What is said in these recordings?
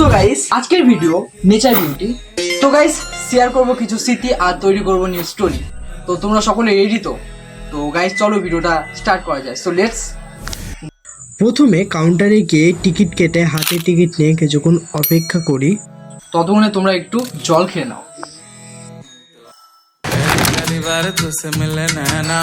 So guys আজকের video nature beauty তো guys share করব কিছু স্মৃতি আর তৈরি করব নিউ স্টোরি তো তোমরা সকলে রেডি তো? তো গাইস চলো ভিডিওটা স্টার্ট করা যায়। সো লেটস প্রথমে কাউন্টারে গিয়ে টিকিট কেটে হাতে টিকিট নিয়ে কিছুক্ষণ অপেক্ষা করি। ততক্ষণে তোমরা একটু জল খেয়ে নাও। पहली बार तुझसे मिले नैना।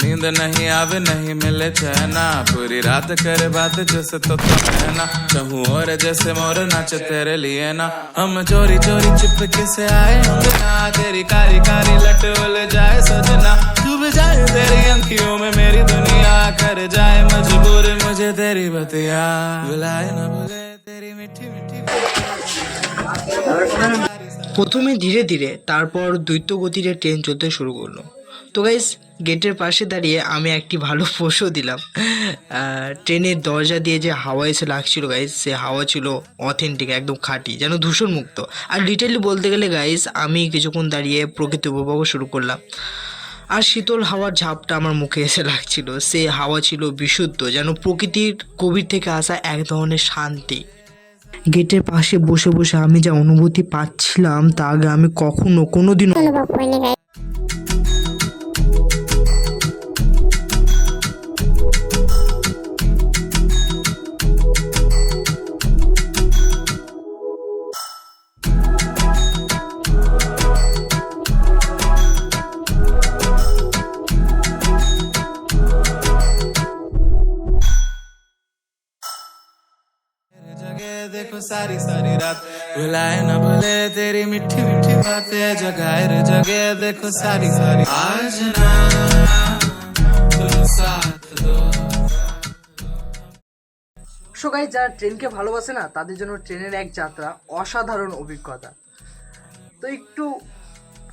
नींद नहीं आवे, नहीं मिले चैना। पूरी रात करे बात जैसे तो कहना कहूँ और जैसे मोर नाच तेरे लिए ना। हम चोरी चोरी चिपके से आए हम ना। तेरी कारी कारी लट उल जाए सजना। डूब जाए तेरी अंखियों में मेरी दुनिया। कर जाए मजबूर मुझे तेरी बतिया। बुलाए ना बुले तेरी मीठी मीठी প্রথমে ধীরে ধীরে তারপর দ্বৈত গতিতে ট্রেন চলতে শুরু করল। তো গাইস গেটের পাশে দাঁড়িয়ে আমি একটি ভালো পোষও দিলাম। ট্রেনের দরজা দিয়ে যে হাওয়া এসে লাগছিল গাইস সে হাওয়া ছিল অথেন্টিক একদম খাঁটি, যেন দূষণ মুক্ত আর ডিটেইলি বলতে গেলে গাইস আমি কিছুক্ষণ দাঁড়িয়ে প্রকৃতি উপভোগ শুরু করলাম। আর শীতল হাওয়ার ঝাপটা আমার মুখে এসে লাগছিল। সে হাওয়া ছিল বিশুদ্ধ, যেন প্রকৃতির গভীর থেকে আসা এক ধরনের শান্তি। গেটের পাশে বসে বসে আমি যা অনুভূতি পাচ্ছিলাম তা আগে আমি কখনো অনুভব देखो सारी सारी रात भुलाए न भूले तेरी मीठी मीठी बातें जगाए रे जगह देखो सारी सारी आज ना तुम साथ दो সো গাইস যারা ট্রেনকে ভালোবাসে না তাদের জন্য ট্রেনের এক যাত্রা অসাধারণ অভিজ্ঞতা তো একটু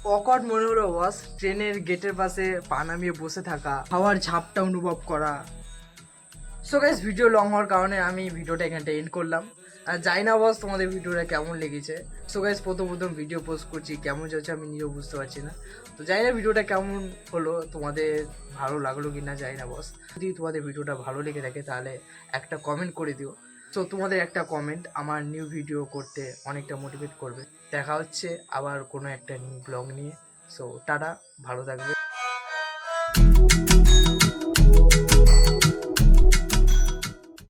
অকওয়ার্ড মনে হলো বস ট্রেনের গেটের পাশে পা নামিয়ে বসে থাকা হাওয়ার ঝাপটা অনুভব করা সো গাইস ভিডিও লং হওয়ার কারণে আমি ভিডিওটা এখানটা এন্ড করলাম আর জানি না বস তোমাদের ভিডিওটা কেমন লেগেছে। সো গাইস প্রথম প্রথম ভিডিও পোস্ট করছি, কেমন চলছে আমি নিজেও বুঝতে পারছি না। তো জানি না ভিডিওটা কেমন হলো, তোমাদের ভালো লাগল কি না জানি না বস যদি তোমাদের ভিডিওটা ভালো লেগে থাকে তাহলে একটা কমেন্ট করে দিও। সো তোমাদের একটা কমেন্ট আমার নিউ ভিডিও করতে অনেকটা মোটিভেট করবে। দেখা হচ্ছে আবার কোনো একটা নিউ ব্লগ নিয়ে। সো টাটা, ভালো থাকবে।